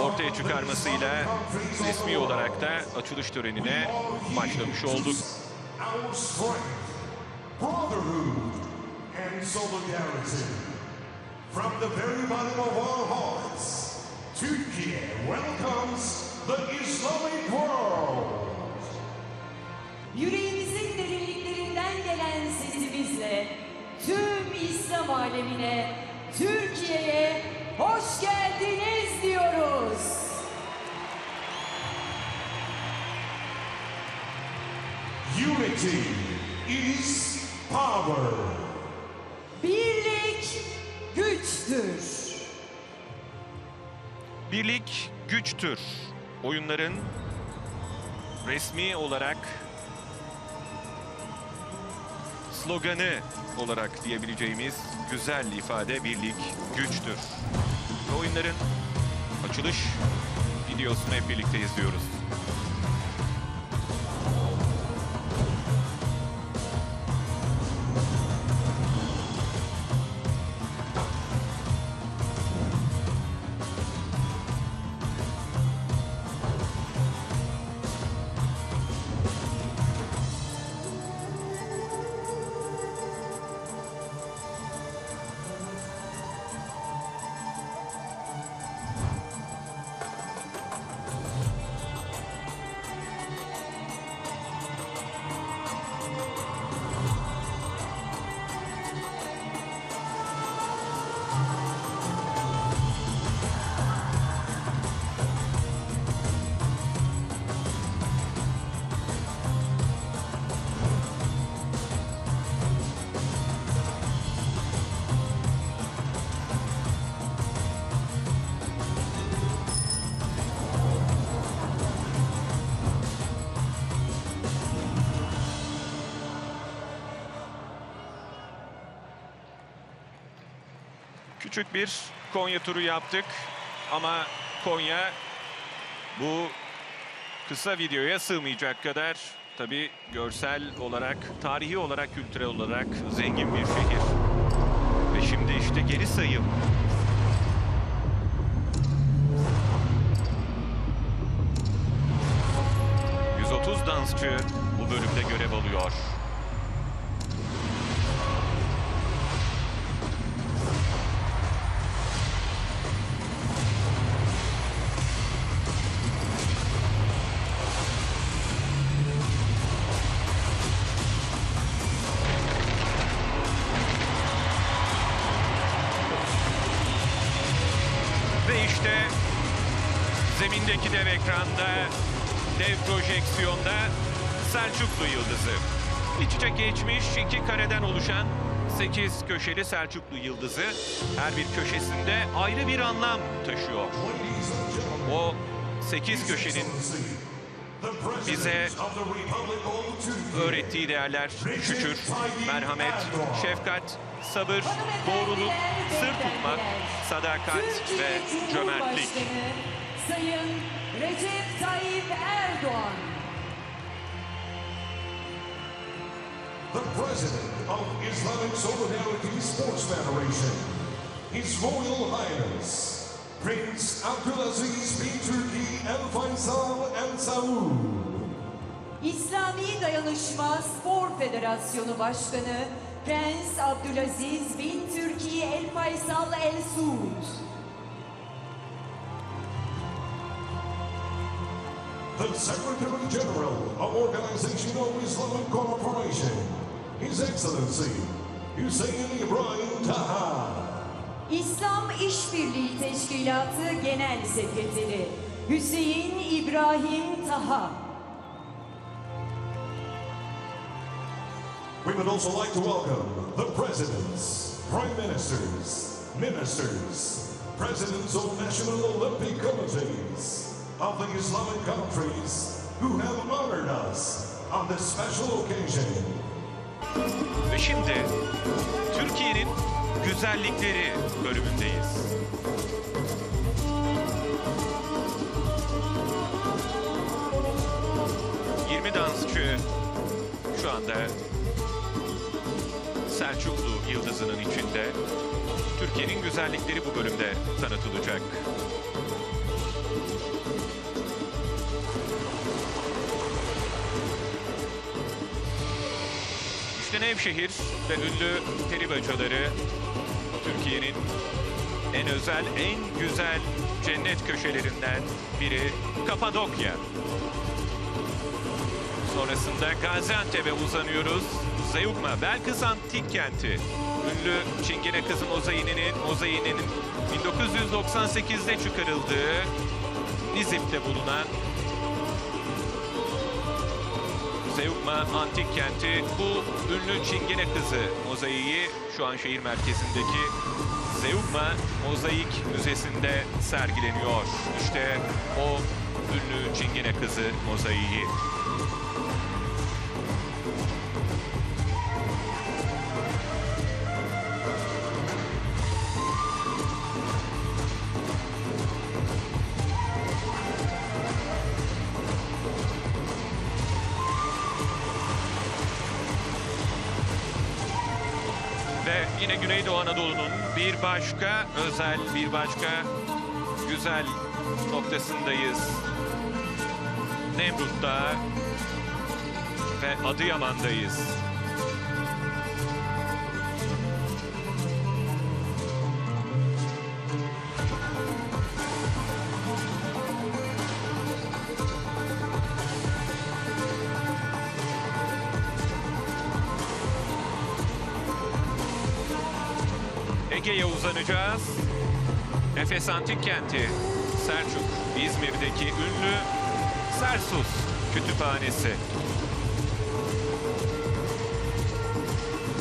ortaya çıkarmasıyla resmi olarak da açılış törenine başlamış olduk. From the very bottom of our hearts, Turkey welcomes the Islamic world. Yüreğimizin derinliklerinden gelen sesimizle tüm İslam alemine, Türkiye'ye hoş geldiniz diyoruz. Unity is power. Birlik güçtür. Birlik güçtür. Oyunların resmi olarak sloganı olarak diyebileceğimiz güzel ifade birlik güçtür. Ve oyunların açılış videosunu hep birlikte izliyoruz. Küçük bir Konya turu yaptık ama Konya bu kısa videoya sığmayacak kadar tabii görsel olarak, tarihi olarak, kültürel olarak zengin bir şehir. Ve şimdi işte geri sayım. ...130 dansçı bu bölümde görev alıyor. Zemindeki dev ekranda, dev projeksiyonda Selçuklu Yıldızı. İç içe geçmiş iki kareden oluşan 8 köşeli Selçuklu Yıldızı her bir köşesinde ayrı bir anlam taşıyor. O 8 köşenin bize öğrettiği değerler şükür, merhamet, şefkat, sabır, doğruluk, sır tutmak, sadakat ve cömertlik. Sayın Recep Tayyip Erdoğan. The President of Islamic Solidarity Sports Federation, His Royal Highness, Prince Abdulaziz bin Turki El Faisal El Saud. İslami Dayanışma Spor Federasyonu Başkanı Prens Abdülaziz bin Türkiye El Faysal El Suud. The Secretary General of Organization of Islamic Cooperation, His Excellency Hüseyin İbrahim Taha. İslam İşbirliği Teşkilatı Genel Sekreteri Hüseyin İbrahim Taha. We would also like to welcome the presidents, prime ministers, ministers, presidents of national Olympic committees of the Islamic countries who have honored us on this special occasion. Ve şimdi Türkiye'nin güzellikleri bölümündeyiz. ...20 dansçı şu anda Selçuklu Yıldızı'nın içinde. Türkiye'nin güzellikleri bu bölümde tanıtılacak. Nevşehir ve ünlü peri bacaları Türkiye'nin en özel, en güzel cennet köşelerinden biri Kapadokya. Sonrasında Gaziantep'e uzanıyoruz. Zeugma, Belkıs Antik Kenti. Ünlü Çingene Kızı mozaiğinin, mozaiğinin 1998'de çıkarıldığı Nizip'te bulunan Zeugma Antik Kenti bu ünlü Çingene Kızı mozaiği şu an şehir merkezindeki Zeugma Mozaik Müzesi'nde sergileniyor. İşte o ünlü Çingene Kızı mozaiği. Ve yine Güneydoğu Anadolu'nun bir başka özel, bir başka güzel noktasındayız. Nemrut'ta ve Adıyaman'dayız. Ege'ye uzanacağız. Efes Antik Kenti, Selçuk, İzmir'deki ünlü Sersus Kütüphanesi.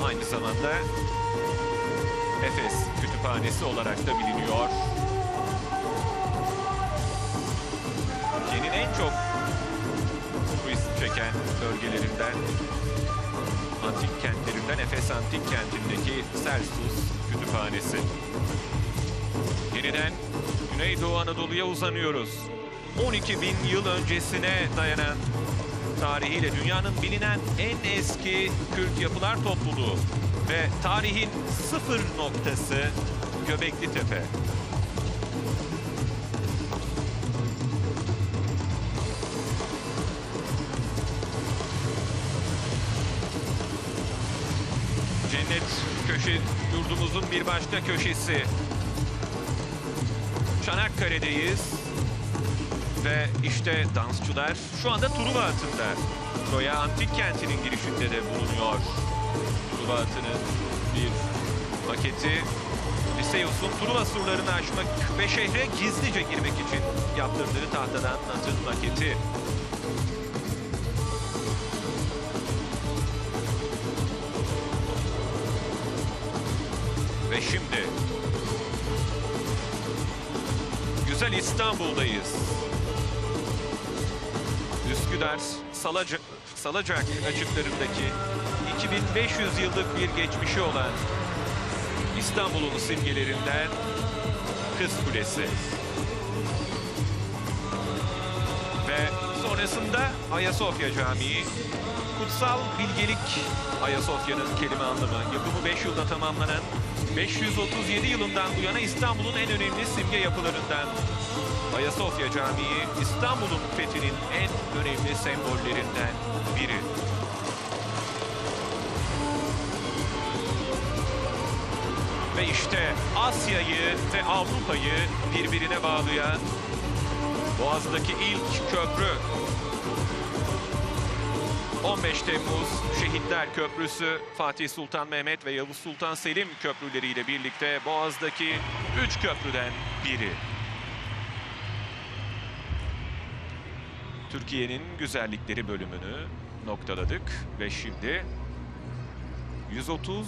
Aynı zamanda Efes Kütüphanesi olarak da biliniyor. Türkiye'nin en çok turist çeken bölgelerinden antik kentlerinden Efes Antik Kenti'ndeki Selsus Kütüphanesi. Yeniden Güneydoğu Anadolu'ya uzanıyoruz. 12 bin yıl öncesine dayanan tarihiyle dünyanın bilinen en eski kült yapılar topluluğu ve tarihin sıfır noktası Göbekli Tepe. Köşe yurdumuzun bir başka köşesi. Çanakkale'deyiz. Ve işte dansçılar şu anda Truva atında. Troya Antik Kenti'nin girişinde de bulunuyor. Truva atının bir maketi. Liseus'un Truva surlarını aşmak ve şehre gizlice girmek için yaptırdığı tahtadan atın maketi. Ve şimdi güzel İstanbul'dayız. Üsküdar, Salacak, Salacak açıklarındaki 2500 yıllık bir geçmişi olan İstanbul'un simgelerinden Kız Kulesi. Sonrasında Ayasofya Camii, kutsal bilgelik Ayasofya'nın kelime anlamı. Yapımı 5 yılda tamamlanan 537 yılından bu yana İstanbul'un en önemli simge yapılarından. Ayasofya Camii İstanbul'un fethinin en önemli sembollerinden biri. Ve işte Asya'yı ve Avrupa'yı birbirine bağlayan Boğaz'daki ilk köprü 15 Temmuz Şehitler Köprüsü Fatih Sultan Mehmet ve Yavuz Sultan Selim köprüleriyle birlikte Boğaz'daki 3 köprüden biri. Türkiye'nin güzellikleri bölümünü noktaladık ve şimdi 130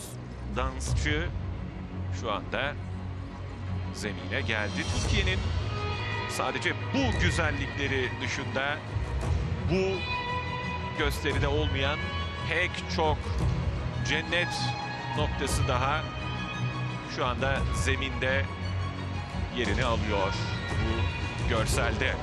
dansçı şu anda zemine geldi. Türkiye'nin sadece bu güzellikleri dışında bu gösteride olmayan pek çok cennet noktası daha şu anda zeminde yerini alıyor bu görselde.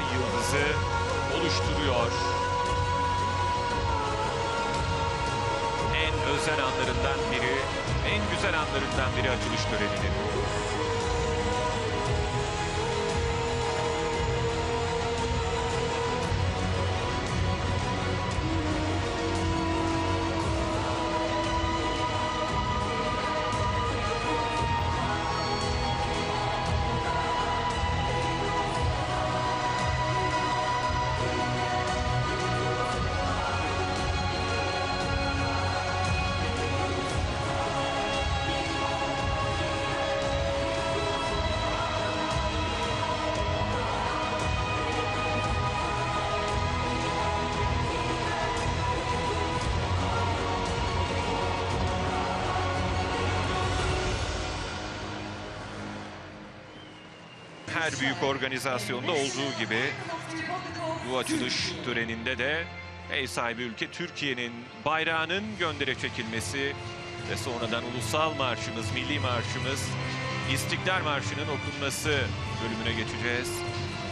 Yıldızı oluşturuyor. En özel anlarından biri, en güzel anlarından biri açılış töreninin. Her büyük organizasyonda olduğu gibi bu açılış töreninde de ev sahibi ülke Türkiye'nin bayrağının göndere çekilmesi ve sonradan ulusal marşımız, milli marşımız İstiklal Marşı'nın okunması bölümüne geçeceğiz.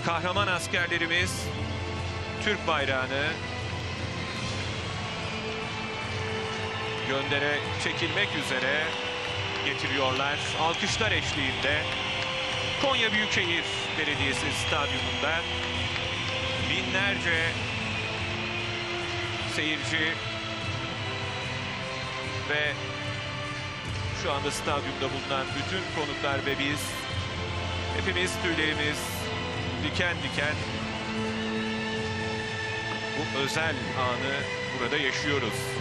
Kahraman askerlerimiz Türk bayrağını göndere çekilmek üzere getiriyorlar. Alkışlar eşliğinde Konya Büyükşehir Belediyesi stadyumunda binlerce seyirci ve şu anda stadyumda bulunan bütün konuklar ve biz hepimiz tüylerimiz diken diken bu özel anı burada yaşıyoruz.